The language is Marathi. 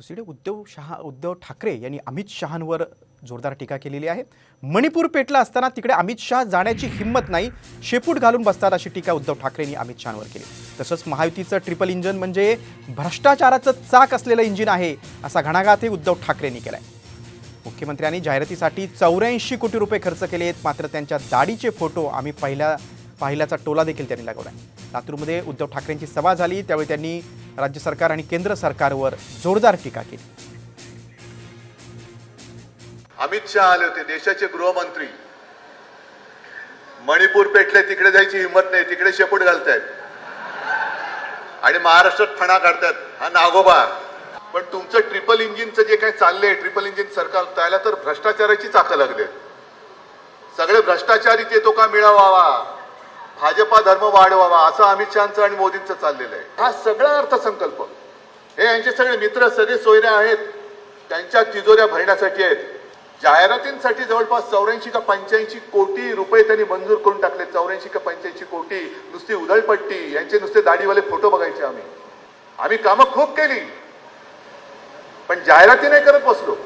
दुसरीकडे उद्धव शहा उद्धव ठाकरे यांनी अमित शहांवर जोरदार टीका केलेली आहे. मणिपूर पेटला असताना तिकडे अमित शहा जाण्याची हिंमत नाही. शेपूट घालून बसतात अशी टीका उद्धव ठाकरेंनी अमित शहांवर केली. तसंच महायुतीचं ट्रिपल इंजन म्हणजे भ्रष्टाचाराचं चाक असलेलं इंजिन आहे असा घणाघातही उद्धव ठाकरेंनी केला आहे मुख्यमंत्र्यांनी जाहिरातीसाठी चौऱ्याऐंशी कोटी रुपये खर्च केले आहेत. मात्र त्यांच्या दाढीचे फोटो आम्ही पहिल्या पाहिल्याचा टोला देखील त्यांनी लागवला आहे लातूरमध्ये उद्धव ठाकरेंची सभा झाली. त्यावेळी त्यांनी राज्य सरकार आणि केंद्र सरकारवर जोरदार टीका केली. अमित शहा आले होते देशाचे गृहमंत्री. मणिपूर पेटले तिकडे जायची हिंमत नाही तिकडे शेपूट घालतायत. आणि महाराष्ट्रात फणा काढतात हा नागोबा. पण तुमचं ट्रिपल इंजिनचं जे काही चाललंय ट्रिपल इंजिन सरकार त्याला तर भ्रष्टाचाराची चाकं लागले सगळे भ्रष्टाचारी ते तो का मिळावा? भाजपा धर्म वाढवावा असं अमित शहाचं आणि मोदींचं चाललेलं आहे. हा सगळा अर्थसंकल्प. हे यांचे सगळे मित्र सगळे सोयऱ्या आहेत. त्यांच्या तिजोऱ्या भरण्यासाठी आहेत. जाहिरातींसाठी जवळपास चौऱ्याऐंशी का पंच्याऐंशी कोटी रुपये त्यांनी मंजूर करून टाकले. चौऱ्याऐंशी का पंच्याऐंशी कोटी नुसती उधळपट्टी यांचे नुसते दाढीवाले फोटो बघायचे आम्ही. आम्ही कामं खूप केली. पण जाहिराती नाही करत बसलो.